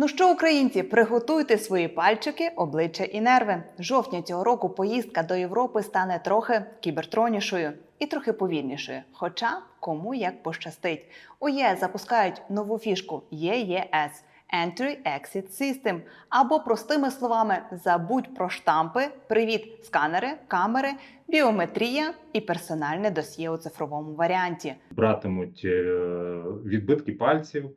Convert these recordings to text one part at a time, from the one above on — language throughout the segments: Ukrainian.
Ну що, українці, приготуйте свої пальчики, обличчя і нерви. Жовтня цього року поїздка до Європи стане трохи кібертронішою і трохи повільнішою. Хоча кому як пощастить. У ЄС запускають нову фішку ЄЕС – Entry-Exit System. Або простими словами, забудь про штампи, привіт, сканери, камери, біометрія і персональне досьє у цифровому варіанті. братимуть е, відбитки пальців,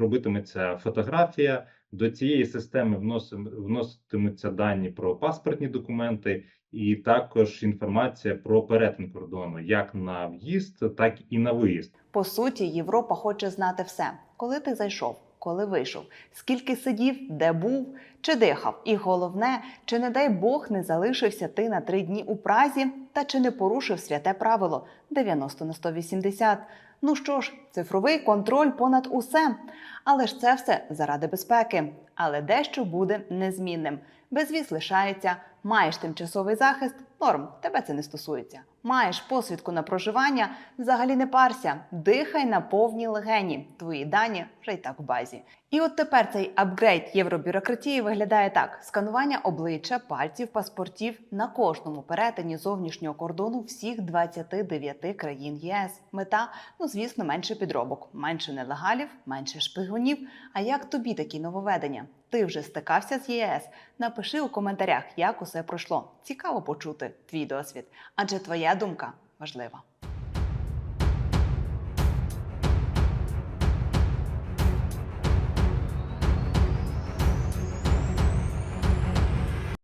робитиметься фотографія. До цієї системи вноситимуться дані про паспортні документи, і також інформація про перетин кордону, як на в'їзд, так і на виїзд. По суті, Європа хоче знати все: коли ти зайшов, коли вийшов, скільки сидів, де був, чи дихав. І головне, чи не дай Бог не залишився ти на три дні у Празі, та чи не порушив святе правило 90 на 180. Ну що ж, цифровий контроль понад усе. Але ж це все заради безпеки. Але дещо буде незмінним. Безвіз лишається, маєш тимчасовий захист, норм, тебе це не стосується. Маєш посвідку на проживання, взагалі не парся, дихай на повній легені. Твої дані вже й так в базі. І от тепер цей апгрейд євробюрократії виглядає так: сканування обличчя, пальців, паспортів на кожному перетині зовнішнього кордону всіх 29 країн ЄС. Мета, ну звісно, менше підробок, менше нелегалів, менше шпигунів. А як тобі такі нововведення? Ти вже стикався з ЄС? Напиши у коментарях, як усе пройшло. Цікаво почути твій досвід, адже твоя думка важлива.